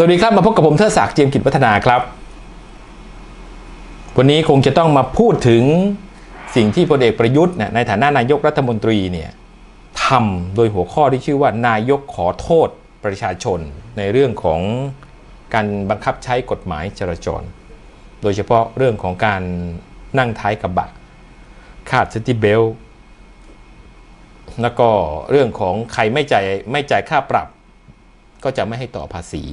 สวัสดีครับมาพบกับผมเทอศักดิ์เจียมกิจพัฒนาครับ วันนี้คงจะต้องมาพูดถึงสิ่งที่พลเอกประยุทธ์เนี่ยในฐานะนายกรัฐมนตรีเนี่ยทำโดยหัวข้อที่ชื่อว่านายกขอโทษประชาชนในเรื่องของการบังคับใช้กฎหมายจราจร โดยเฉพาะเรื่องของการนั่งท้ายกระบะขาดซิตี้เบลแล้วก็เรื่องของใครไม่จ่ายไม่จ่ายค่าปรับ ก็จะไม่ให้ต่อภาษี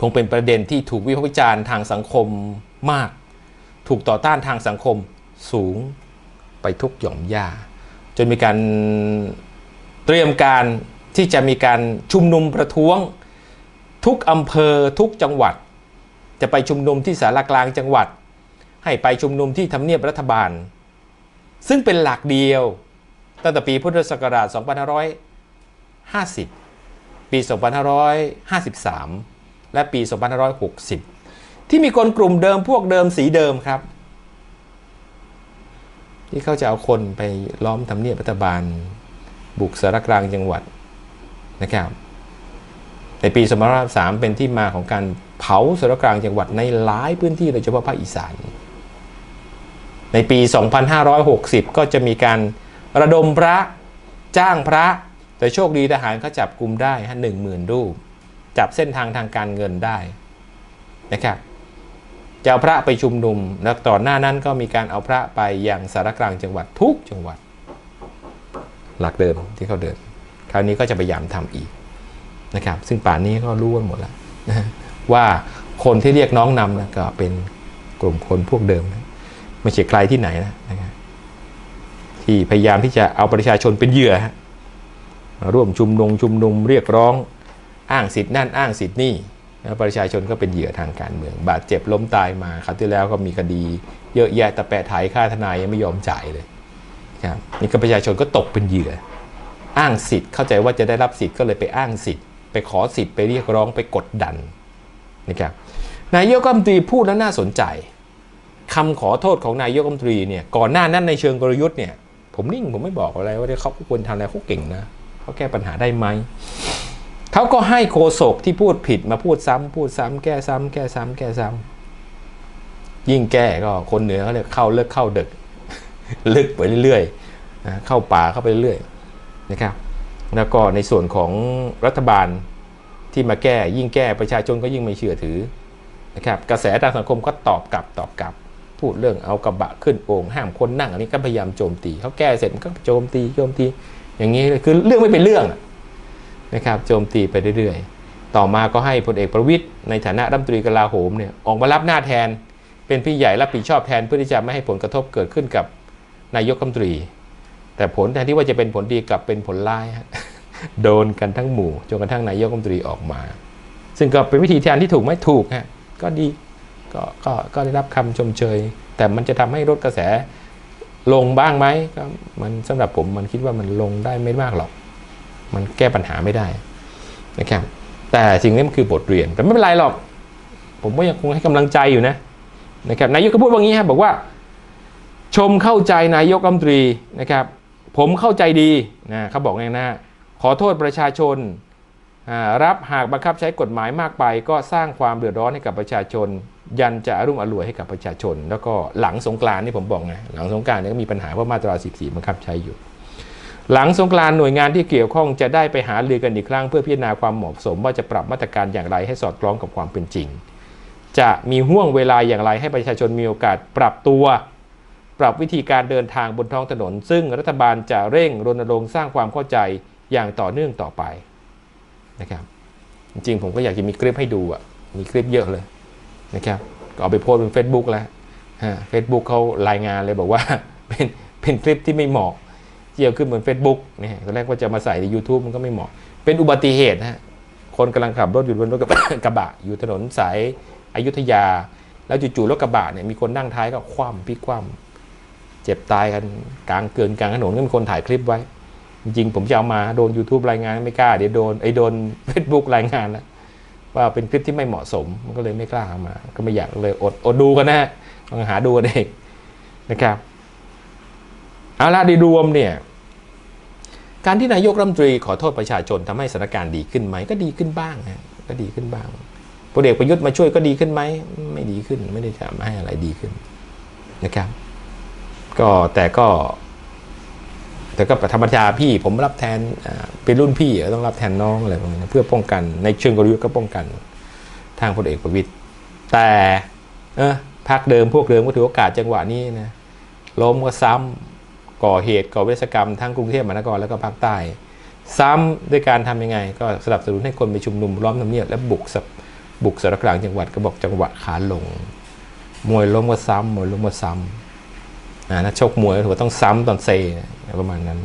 คงเป็นประเด็นที่ถูกวิพากษ์วิจารณ์ทางสังคมมาก ถูกต่อต้านทางสังคมสูงไปทุกหย่อมย่าจนมีการเตรียมการที่จะมีการชุมนุมประท้วงทุกอำเภอทุกจังหวัด จะไปชุมนุมที่สารกลางจังหวัด ให้ไปชุมนุมที่ทำเนียบรัฐบาล ซึ่งเป็นหลักเดียวตั้งแต่ปีพุทธศักราช 2550 ปี 2553 และปี 2560 ที่มีคนกลุ่มเดิมพวกเดิมสีเดิมครับ ที่เขาจะเอาคนไปล้อมทำเนียบรัฐบาล บุกสารกลางจังหวัดนะครับในปี2553เป็นที่มาของการเผาสารกลางจังหวัดในหลายพื้นที่โดยเฉพาะภาคอีสานในปี 2560 ก็จะมีการระดมพระจ้างพระ แต่โชคดีทหารเขาจับกลุ่มได้ฮะหนึ่งหมื่นรูป จับเส้นทางทางการเงินได้นะครับจะเอาพระไปชุมนุม แล้วต่อหน้านั้นก็มีการเอาพระไปยังสารกลางจังหวัดทุกจังหวัด หลักเดิมที่เขาเดิน คราวนี้ก็จะพยายามทำอีกนะครับ ซึ่งป่านนี้ก็รู้กันหมดแล้วว่าคนที่เรียกน้องนำนะก็เป็นกลุ่มคนพวกเดิมนะไม่ใช่ใครที่ไหนนะนะครับที่พยายามที่จะเอาประชาชนเป็นเหยื่อฮะร่วมชุมนุมชุมนุมเรียกร้อง อ้างสิทธินั่นอ้างสิทธินี่แล้วประชาชนก็เป็นเหยื่อทางการเมือง บาดเจ็บล้มตายมาคราวที่แล้วก็มีคดีเยอะแยะแต่แปะไถค่าทนายยังไม่ยอมจ่ายเลยครับนี่ก็ประชาชนก็ตกเป็นเหยื่อ อ้างสิทธิ์เข้าใจว่าจะได้รับสิทธิ์ก็เลยไปอ้างสิทธิ์ ไปขอสิทธิ์ไปเรียกร้องไปกดดันนะครับนายกรัฐมนตรีพูดแล้วน่าสนใจคำขอโทษของนายกรัฐมนตรีเนี่ยก่อนหน้านั้นในเชิงกลยุทธ์เนี่ยผมนิ่งผมไม่บอกอะไรว่าเขาควรทำอะไรเขาเก่งนะเขาแก้ปัญหาได้ไหม เขาก็ให้โคศกที่พูดผิดมาพูดซ้ำพูดซ้ำแก้ซ้ำแก้ซ้ำแก้ซ้ำยิ่งแก้ก็คนเหนือเขาเรียกเข้าเลิกเข้าดึก ลึกไปเรื่อยๆนะเข้าป่าเข้าไปเรื่อยๆนะครับ แล้วก็ในส่วนของรัฐบาลที่มาแก้ยิ่งแก้ประชาชนก็ยิ่งไม่เชื่อถือนะครับกระแสทางสังคมก็ตอบกลับตอบกลับ พูดเรื่องเอากระบะขึ้นโอ่งห้ามคนนั่งอันนี้ก็พยายามโจมตีเขาแก้เสร็จมันก็โจมตีโจมตี อย่างนี้เลยคือเรื่องไม่เป็นเรื่องอ นะครับโจมตีไปเรื่อยๆ ต่อมาก็ให้พลเอกประวิตยในฐานะรัฐมนตรีกลาโหมเนี่ยออกมารับหน้าแทน เป็นพี่ใหญ่รับผิดชอบแทนเพื่อที่จะไม่ให้ผลกระทบเกิดขึ้นกับนายกรัฐมนตรี แต่ผลแทนที่ว่าจะเป็นผลดีกลับเป็นผลร้ายโดนกันทั้งหมู่จนกระทั่งนายกรัฐมนตรีออกมา ซึ่งก็เป็นวิธีการที่ถูกไหมถูกฮะก็ดีก็ก็ก็ได้รับคำชมเชย แต่มันจะทำให้ลดกระแสลงบ้างไหมก็มันสำหรับผมมันคิดว่ามันลงได้ไม่มากหรอก มันแก้ปัญหาไม่ได้นะครับแต่สิ่งนี้มันคือบทเรียนแต่ไม่เป็นไรหรอก ผมก็ยังคงให้กำลังใจอยู่นะนะครับนายกก็พูดว่างี้ครับบอกว่า ชมเข้าใจนายกรัฐมนตรีนะครับ ผมเข้าใจดีนะเขาบอกง่ายนะขอโทษประชาชนรับหากบังคับใช้กฎหมายมากไป ก็สร้างความเดือดร้อนให้กับประชาชน ยันจะอรุ่งอร่วยให้กับประชาชน แล้วก็หลังสงกรานนี่ผมบอกไงหลังสงกรานนี่ก็มีปัญหาเพราะมาตรา 14 บังคับใช้อยู่ หลังสงกรานต์หน่วยงานที่เกี่ยวข้องจะได้ไปหาเรือกันอีกครั้ง เพื่อพิจารณาความเหมาะสม ว่าจะปรับมาตรการอย่างไรให้สอดคล้องกับความเป็นจริง จะมีห่วงเวลาอย่างไรให้ประชาชนมีโอกาสปรับตัว ปรับวิธีการเดินทางบนท้องถนน ซึ่งรัฐบาลจะเร่งรณรงค์สร้างความเข้าใจอย่างต่อเนื่องต่อไปนะครับ จริงๆผมก็อยากจะมีคลิปให้ดูอะมีคลิปเยอะเลยนะครับก็เอาไปโพสต์บน Facebook แล้วเฟซบุ๊กเขารายงานเลยบอกว่าเป็นเป็นคลิปที่ไม่เหมาะ ที่เอาขึ้นบน Facebook เนี่ยตอนแรกว่าจะมาใส่ใน YouTube มันก็ไม่เหมาะ เป็นอุบัติเหตุนะฮะคนกำลังขับรถอยู่บนรถกระบะ อยู่ถนนสายอายุธยา แล้วจู่ๆรถกระบะเนี่ยมีคนนั่งท้ายก็คว่ำพลิกคว่ำเจ็บตายกันกลางเกินกลางถนนก็มีคนถ่ายคลิปไว้ จริงผมจะเอามาโดน YouTube รายงานไม่กล้าเดี๋ยวโดนไอ้โดน Facebook รายงานแล้วว่าเป็นคลิปที่ไม่เหมาะสมมันก็เลยไม่กล้าเอามา ก็ไม่อยากเลยอดอดดูกันนะฮะลองหาดูกันเองนะครับเอาละดีรวมเนี่ย การที่นายกรัฐมนตรีขอโทษประชาชนทำให้สถานการณ์ดีขึ้นไหมก็ดีขึ้นบ้างนะก็ดีขึ้นบ้างพลเอกประยุทธ์มาช่วยก็ดีขึ้นไหมไม่ดีขึ้นไม่ได้ทำให้อะไรดีขึ้นนะครับ ก็แต่ก็ แต่ก็ธรรมดาพี่ผมรับแทนเป็นรุ่นพี่ต้องรับแทนน้องอะไรประมาณนี้เพื่อป้องกัน ในเชิงกลยุทธ์ก็ป้องกัน ทางพลเอกประวิตยแต่เออพักเดิมพวกเดิมก็ถือโอกาสจังหวะนี้นะล้มก็ซ้ำ ก่อเหตุก่อเวิศกรรมทั้งกรุงเทพมหานครแล้วก็ภาคใต้ ซ้ำด้วยการทำยังไง ก็สนับสนุนให้คนไปชุมนุมล้อมทำเนียบและบุกสบุกสารกลางจังหวัดก็บอกจังหวะขาลง มวยล้มก็ซ้ำมวยล้มก็ซ้ำนะนักชกมวยถือว่าต้องซ้ำตอนเซประมาณนั้น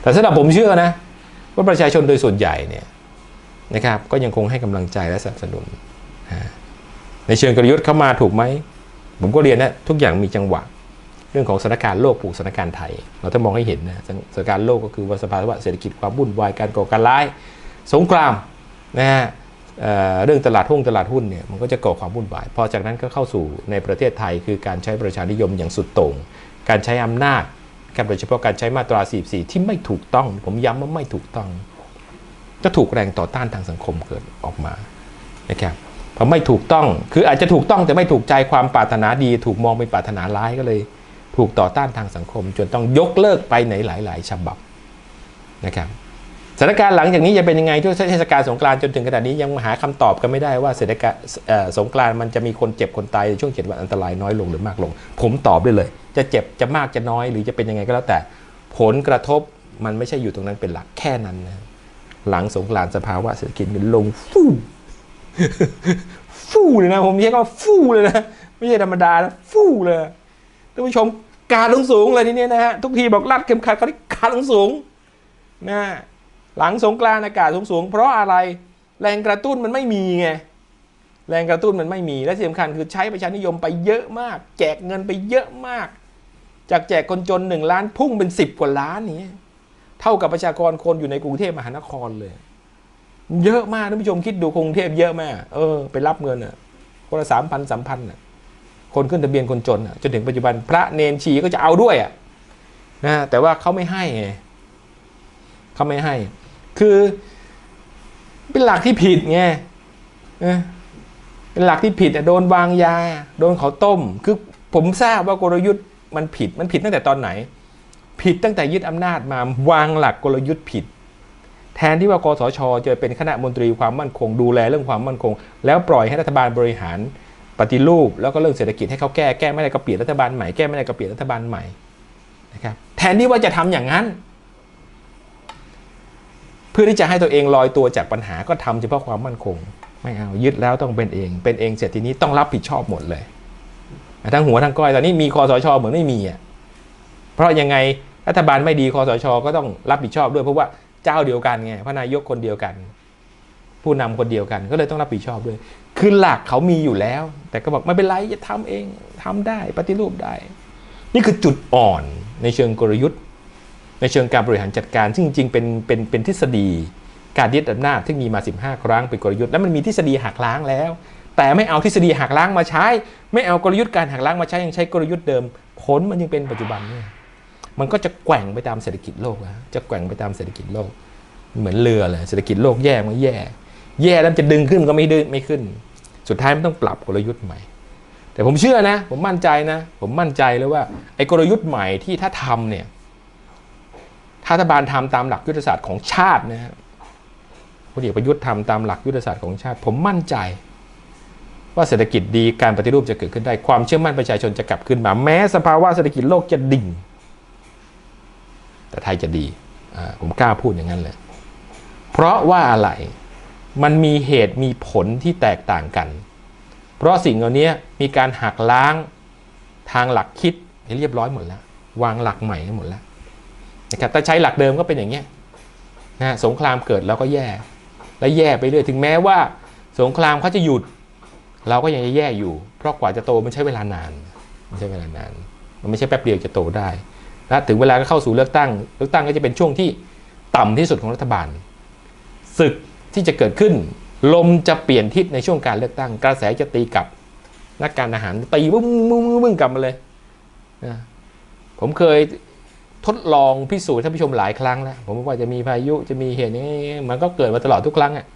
แต่สำหรับผมเชื่อนะ ว่าประชาชนโดยส่วนใหญ่เนี่ยนะครับ ก็ยังคงให้กำลังใจและสนับสนุน ในเชิงกลยุทธ์เข้ามาถูกไหม ผมก็เรียนนะทุกอย่างมีจังหวะ เรื่องของสถานการณ์โลกผูกสถานการณ์ไทย เราต้องมองให้เห็นนะสถานการณ์โลกก็คือว่าสภาวะเศรษฐกิจความวุ่นวายการก่อการร้าย สงครามนะฮะเรื่องตลาดหุ้นตลาดหุ้นเนี่ยมันก็จะก่อความวุ่นวายพอจากนั้นก็เข้าสู่ในประเทศไทย คือการใช้ประชานิยมอย่างสุดโต่งการใช้อำนาจการโดยเฉพาะการใช้มาตรา 44 ที่ไม่ถูกต้อง ผมย้ำว่าไม่ถูกต้องก็ถูกแรงต่อต้านทางสังคมเกิดออกมานะครับพอไม่ถูกต้องคืออาจจะถูกต้องแต่ไม่ถูกใจความปรารถนาดี ถูกมองเป็นปรารถนาร้ายก็เลย ถูกต่อต้านทางสังคม จนต้องยกเลิกไปในหลาย ๆ ฉบับนะครับสถานการณ์หลังจากนี้จะเป็นยังไงช่วงเทศกาลสงกรานต์จนถึงขนาดนี้ยังหาคำตอบกันไม่ได้ว่าเศรษฐกาลเอ่อสงกรานต์มันจะมีคนเจ็บคนตายในช่วงเจ็ดวันอันตรายน้อยลงหรือมากลง ผมตอบได้เลย จะเจ็บจะมากจะน้อยหรือจะเป็นยังไงก็แล้วแต่ ผลกระทบมันไม่ใช่อยู่ตรงนั้นเป็นหลักแค่นั้นนะหลังสงกรานต์สภาวะเศรษฐกิจมันลงฟู่ฟู่เลยนะผมเรียกว่าฟู่เลยนะไม่ใช่ธรรมดานะฟู่เลย ท่านผู้ชมการลงสูงเลยทีนี้นะฮะทุกทีบอกรัดเข็มขัดเขาที่การลงสูงนะหลังสงกรานอากาศสูงสูงๆเพราะอะไรแรงกระตุ้นมันไม่มีไงแรงกระตุ้นมันไม่มีและที่สำคัญคือใช้ประชานิยมไปเยอะมาก แจกเงินไปเยอะมาก จากแจกคนจนหนึ่งล้านพุ่งเป็นสิบกว่าล้านนี้เท่ากับประชากรคนอยู่ในกรุงเทพมหานครเลย เยอะมากท่านผู้ชมคิดดูกรุงเทพเยอะมากเออไปรับเงินอะคนละสามพันสามพันอะ คนขึ้นทะเบียนคนจนอะจนถึงปัจจุบันพระเนนชีก็จะเอาด้วยอะนะแต่ว่าเขาไม่ให้เขาไม่ให้ คือเป็นหลักที่ผิดไงเป็นหลักที่ผิดอะโดนวางยา โดนเขาต้ม คือผมทราบว่ากลยุทธ์มันผิดมันผิดตั้งแต่ตอนไหน ผิดตั้งแต่ยึดอำนาจมาวางหลักกลยุทธ์ผิด แทนที่ว่ากสชจะเป็นคณะมนตรีความมั่นคงดูแลเรื่องความมั่นคง แล้วปล่อยให้รัฐบาลบริหาร ปฏิรูปแล้วก็เรื่องเศรษฐกิจให้เขาแก้แก้ไม่ได้ก็เปลี่ยนรัฐบาลใหม่แก้ไม่ได้ก็เปลี่ยนรัฐบาลใหม่นะครับแทนที่ว่าจะทำอย่างนั้น เพื่อที่จะให้ตัวเองลอยตัวจากปัญหาก็ทำเฉพาะความมั่นคง ไม่เอายึดแล้วต้องเป็นเอง เป็นเองเสร็จทีนี้ต้องรับผิดชอบหมดเลยทั้งหัวทั้งก้อยตอนนี้มีคอสชเหมือนไม่มีอะเพราะยังไงรัฐบาลไม่ดีคอสชก็ต้องรับผิดชอบด้วยเพราะว่าเจ้าเดียวกันไงพระนายกคนเดียวกัน ผู้นำคนเดียวกันก็เลยต้องรับผิดชอบด้วย คือหลักเขามีอยู่แล้ว แต่ก็บอกไม่เป็นไรจะทำเองทำได้ปฏิรูปได้ นี่คือจุดอ่อนในเชิงกลยุทธ์ ในเชิงการบริหารจัดการ ซึ่งจริงๆเป็นเป็นเป็นทฤษฎีการยึดอำนาจที่มีมา 15 ครั้งเป็นกลยุทธ์ แล้วมันมีทฤษฎีหักล้างแล้ว แต่ไม่เอาทฤษฎีหักล้างมาใช้ ไม่เอากลยุทธ์การหักล้างมาใช้ยังใช้กลยุทธ์เดิม ผลมันยังเป็นปัจจุบันเนี่ยมันก็จะแกว่งไปตามเศรษฐกิจโลกนะจะแกว่งไปตามเศรษฐกิจโลก เหมือนเรือเลยเศรษฐกิจโลกแย่มันแย่ แย่แล้วจะดึงขึ้นก็ไม่ดึงไม่ขึ้น สุดท้ายมันต้องปรับกลยุทธ์ใหม่ แต่ผมเชื่อนะ ผมมั่นใจนะ ผมมั่นใจเลยว่าไอ้กลยุทธ์ใหม่ที่ถ้าทำเนี่ยถ้ารัฐบาลทำตามหลักยุทธศาสตร์ของชาตินะฮะพลเอกประยุทธ์ทำตามหลักยุทธศาสตร์ของชาติ ผมมั่นใจ ว่าเศรษฐกิจดีการปฏิรูปจะเกิดขึ้นได้ความเชื่อมั่นประชาชนจะกลับขึ้นมาแม้สภาวะเศรษฐกิจโลกจะดิ่ง แต่ไทยจะดีผมกล้าพูดอย่างนั้นเลย เพราะว่าอะไร มันมีเหตุมีผลที่แตกต่างกัน เพราะสิ่งเหล่านี้มีการหักล้างทางหลักคิดให้เรียบร้อยหมดแล้ว วางหลักใหม่หมดแล้วนะครับถ้าใช้หลักเดิมก็เป็นอย่างเงี้ยนะสงครามเกิดเราก็แย่ และแย่ไปเรื่อยถึงแม้ว่า สงครามเขาจะหยุด เราก็ยังจะแย่อยู่ เพราะกว่าจะโตมันใช้เวลานานมันใช้เวลานาน มันไม่ใช่แป๊บเดียวจะโตได้และถึงเวลาก็เข้าสู่เลือกตั้ง เลือกตั้งก็จะเป็นช่วงที่ต่ำที่สุดของรัฐบาลศึก ที่จะเกิดขึ้น ลมจะเปลี่ยนทิศในช่วงการเลือกตั้ง กระแสจะตีกลับ นักการอาหารตีบึ้งบึ้งบึ้งบึ้งกลับมาเลยนะผมเคยทดลองพิสูจน์ท่านผู้ชมหลายครั้งแล้วผมว่าจะมีพายุจะมีเหตุนี้มันก็เกิดมาตลอดทุกครั้งอะ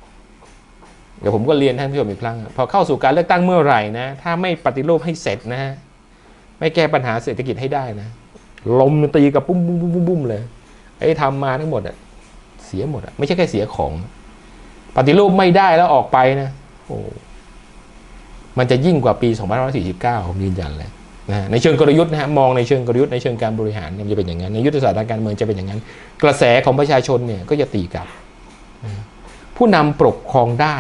เดี๋ยวผมก็เรียนท่านผู้ชมอีกครั้ง พอเข้าสู่การเลือกตั้งเมื่อไหร่นะ ถ้าไม่ปฏิรูปให้เสร็จนะฮะไม่แก้ปัญหาเศรษฐกิจให้ได้นะ ลมตีกับปุ้มปุ้มปุ้มปุ้มเลยไอ้ทำมาทั้งหมดอะเสียหมดอะไม่ใช่แค่เสียของ ปฏิรูปไม่ได้แล้วออกไปนะโอ้มันจะยิ่งกว่าปี 2549 ผมยืนยันเลยนะในเชิงกลยุทธ์นะฮะมองในเชิงกลยุทธ์ในเชิงการบริหารเนี่ยมันจะเป็นอย่างนั้นในยุทธศาสตร์ทางการเมืองจะเป็นอย่างนั้น กระแสของประชาชนเนี่ยก็จะตีกลับ ผู้นำปกครองได้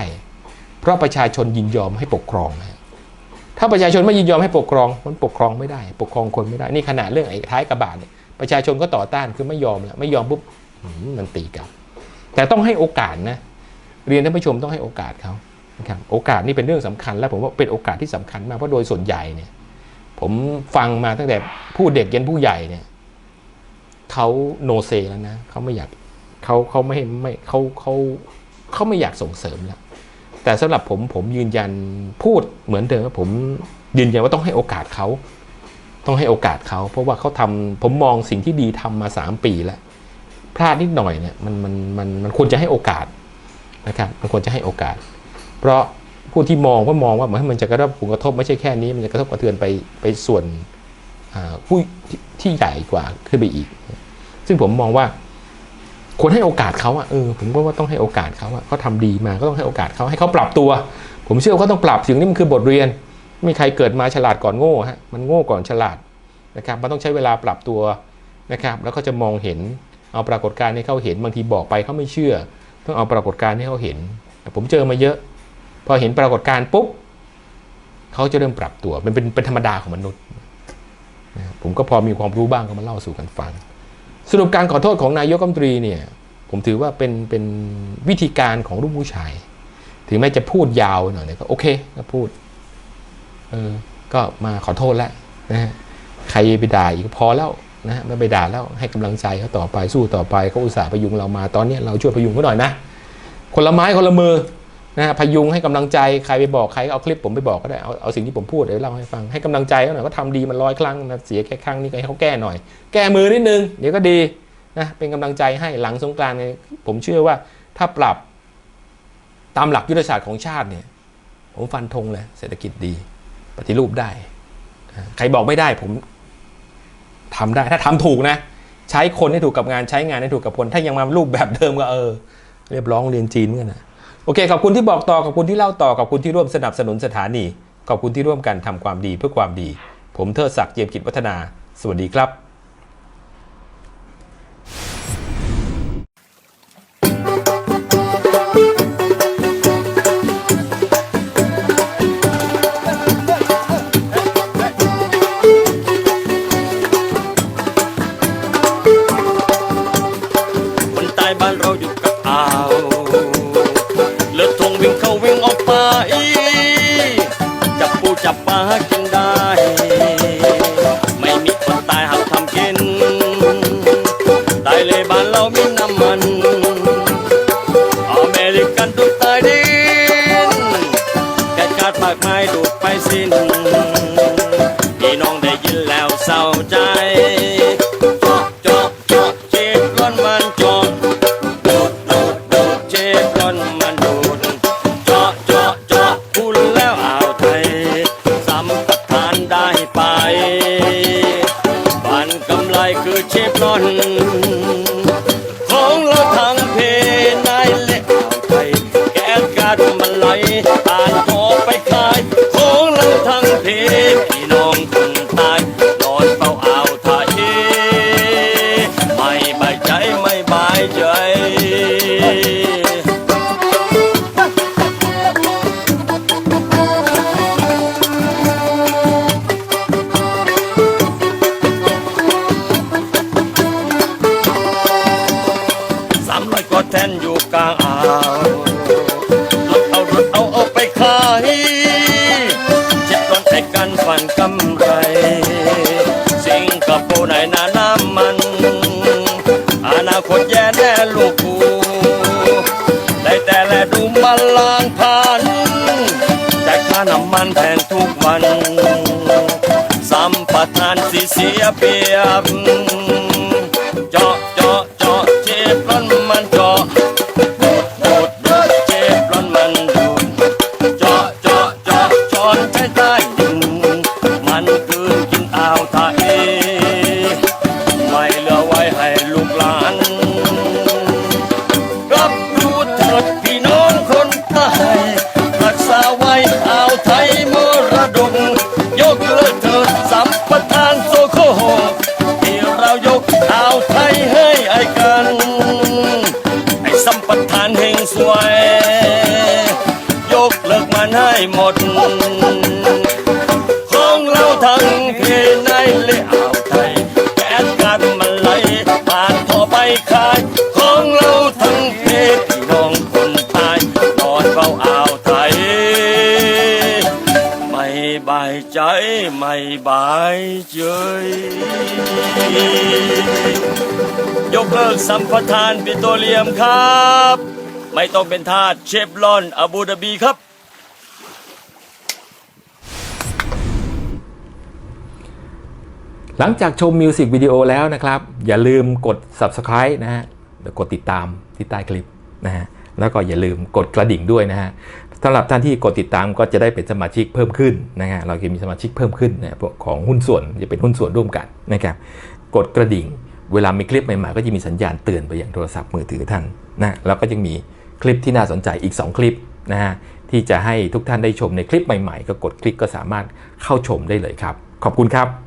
เพราะประชาชนยินยอมให้ปกครองนะถ้าประชาชนไม่ยินยอมให้ปกครองมันปกครองไม่ได้ ปกครองคนไม่ได้นี่ขนาดเรื่องไอ้ท้ายกระบาดเนี่ยประชาชนก็ต่อต้านคือไม่ยอมแล้วไม่ยอมปุ๊บมมันตีกลับ แต่ต้องให้โอกาสนะ เรียนท่านผู้ชมต้องให้โอกาสเขานะครับโอกาสนี่เป็นเรื่องสำคัญ และผมว่าเป็นโอกาสที่สำคัญมากเพราะโดยส่วนใหญ่เนี่ย ผมฟังมาตั้งแต่ผู้เด็กยันผู้ใหญ่เนี่ยเขาโนเซแล้วนะเขาไม่อยากเขาเขาไม่ไม่เขาเขาเขาไม่อยากส่งเสริมแล้ว แต่สำหรับผมผมยืนยันพูดเหมือนเดิมว่าผมยืนยันว่าต้องให้โอกาสเขาต้องให้โอกาสเขาเพราะว่าเขาทำผมมองสิ่งที่ดีทำมาสามปีแล้ว พลาดนิดหน่อยเนี่ยมันมันมันมันควรจะให้โอกาส นะครับมันควรจะให้โอกาส เพราะผู้ที่มองก็มองว่ามันจะกระทบผลกระทบไม่ใช่แค่นี้ มันจะกระทบกระเทือนไปไปส่วนผู้ที่ใหญ่กว่าขึ้นไปอีก ซึ่งผมมองว่าควรให้โอกาสเขาอะเออผมก็ว่าต้องให้โอกาสเขาอะเขาทำดีมาก็ต้องให้โอกาสเขาให้เขาปรับตัว ผมเชื่อว่าเขาต้องปรับสิ่งนี้มันคือบทเรียน ไม่มีใครเกิดมาฉลาดก่อนโง่ฮะมันโง่ก่อนฉลาดนะครับมันต้องใช้เวลาปรับตัวนะครับ แล้วก็จะมองเห็นเอาปรากฏการณ์ให้เขาเห็นบางทีบอกไปเขาไม่เชื่อ ต้องเอาปรากฏการณ์ให้เขาเห็น ผมเจอมาเยอะ พอเห็นปรากฏการณ์ปุ๊บเขาจะเริ่มปรับตัว มันเป็นเป็นธรรมดาของมนุษย์ ผมก็พอมีความรู้บ้างก็มาเล่าสู่กันฟัง สรุปการขอโทษของนายกรัฐมนตรีเนี่ย ผมถือว่าเป็นเป็นวิธีการของลูกผู้ชาย ถึงแม้จะพูดยาวหน่อยเนี่ยก็โอเคก็พูด เออ ก็มาขอโทษแล้วนะฮะใครไปด่าอีกก็พอแล้ว นะไม่ไปด่าแล้วให้กำลังใจเขาต่อไปสู้ต่อไปเขาอุตส่าห์พยุงเรามาตอนนี้เราช่วยพยุงเขาหน่อยนะ คนละไม้คนละมือนะพยุงให้กำลังใจใครไปบอกใครเอาคลิปผมไปบอกก็ได้เอาเอาสิ่งที่ผมพูดเดี๋ยวเล่าให้ฟังให้กำลังใจเขาหน่อยเขาทำดีมันร้อยครั้งนะเสียแค่ครั้งนี้ก็ให้เขาแก้หน่อย แก้มือนิดนึงเดี๋ยวก็ดีนะเป็นกำลังใจให้หลังสงกรานต์เนี่ยผมเชื่อว่าถ้าปรับตามหลักยุทธศาสตร์ของชาติเนี่ยผมฟันธงเลยเศรษฐกิจดี ปฏิรูปได้ ใครบอกไม่ได้ผม ทำได้ถ้าทำถูกนะ ใช้คนให้ถูกกับงานใช้งานให้ถูกกับคน ถ้ายังมารูปแบบเดิมก็เออ เรียบร้องเรียนจีนเหมือนกันนะโอเคขอบคุณที่บอกต่อขอบคุณที่เล่าต่อขอบคุณที่ร่วมสนับสนุนสถานี ขอบคุณที่ร่วมกันทำความดีเพื่อความดี ผมเทิดศักดิ์เจียมกิจวัฒนา สวัสดีครับ จั เอารถเอาเอาไปขายเจ็บร้อนให้กันฝันกำไร สิงคโปร์ไหนนาน้ำมัน อนาคตแย่แน่ลูกกูได้แต่แลดูมันลางผ่านแต่ค่าน้ำมันแพงทุกวัน สัมปทานสิเสียเปรียบ เลิกสัมปทานปิโตรเลียมครับ ไม่ต้องเป็นทาสเชฟลอนอาบูดาบีครับ หลังจากชมมิวสิกวิดีโอแล้วนะครับ อย่าลืมกด subscribe นะฮะกดติดตามที่ใต้คลิปนะฮะแล้วก็อย่าลืมกดกระดิ่งด้วยนะฮะสำหรับท่านที่กดติดตามก็จะได้เป็นสมาชิกเพิ่มขึ้นนะฮะเราจะมีสมาชิกเพิ่มขึ้นนะของหุ้นส่วนจะเป็นหุ้นส่วนร่วมกันนะครับกดกระดิ่ง เวลามีคลิปใหม่ๆ ก็จะมีสัญญาณเตือนไปอย่างโทรศัพท์มือถือท่านนะแล้วก็ยังมีคลิปที่น่าสนใจอีก 2 คลิปนะฮะที่จะให้ทุกท่านได้ชมในคลิปใหม่ๆ ก็กดคลิกก็สามารถเข้าชมได้เลยครับ ขอบคุณครับ